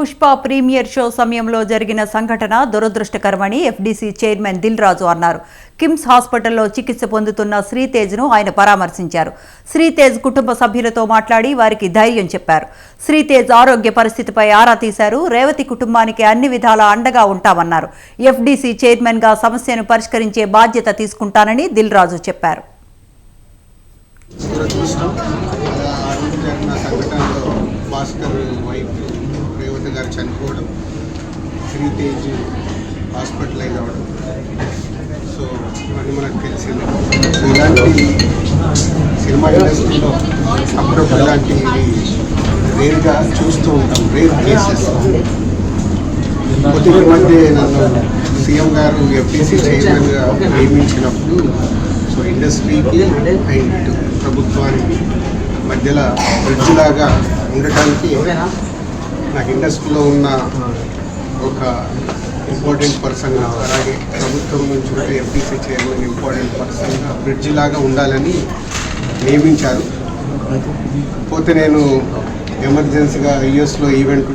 Pushpa premiere show సమయంలో జరిగిన సంఘటన దురదృష్టకరమని ఎఫ్డీసీ చైర్మన్ దిల్ రాజు అన్నారు. కిమ్స్ హాస్పిటల్లో చికిత్స పొందుతున్న శ్రీతేజ్ను ఆయన పరామర్శించారు. శ్రీతేజ్ కుటుంబ సభ్యులతో మాట్లాడి వారికి ధైర్యం చెప్పారు. శ్రీతేజ్ ఆరోగ్య పరిస్థితిపై ఆరా తీశారు. రేవతి కుటుంబానికి అన్ని విధాలా అండగా ఉంటామన్నారు. ఎఫ్డీసీ చైర్మన్గా సమస్యను పరిష్కరించే బాధ్యత తీసుకుంటానని దిల్ రాజు చెప్పారు భాస్కర్ వైఫ్ గారు చనిపోవడం శ్రీతేజ్ హాస్పిటలైజ్ అవ్వడం. సో ఇవన్నీ మనకు తెలిసింది. సో ఇలాంటి సినిమా ఇండస్ట్రీలో అప్పుడప్పుడు ఇలాంటివి రేర్గా చూస్తూ ఉంటాం రేర్ కేసెస్. కొద్ది మంది నన్ను సీఎం గారు ఎఫ్టీసీ చైర్మన్గా నియమించినప్పుడు సో ఇండస్ట్రీకి అండ్ ప్రభుత్వానికి మధ్యలో బ్రిడ్జ్ లాగా ఉండటానికి నాకు ఇండస్ట్రీలో ఉన్న ఒక ఇంపార్టెంట్ పర్సన్గా అలాగే ప్రభుత్వం నుంచి కూడా ఎంపీసీ చైర్మన్ ఇంపార్టెంట్ పర్సన్గా బ్రిడ్జ్ లాగా ఉండాలని నియమించారు. పోతే నేను ఎమర్జెన్సీగా యుఎస్లో ఈవెంట్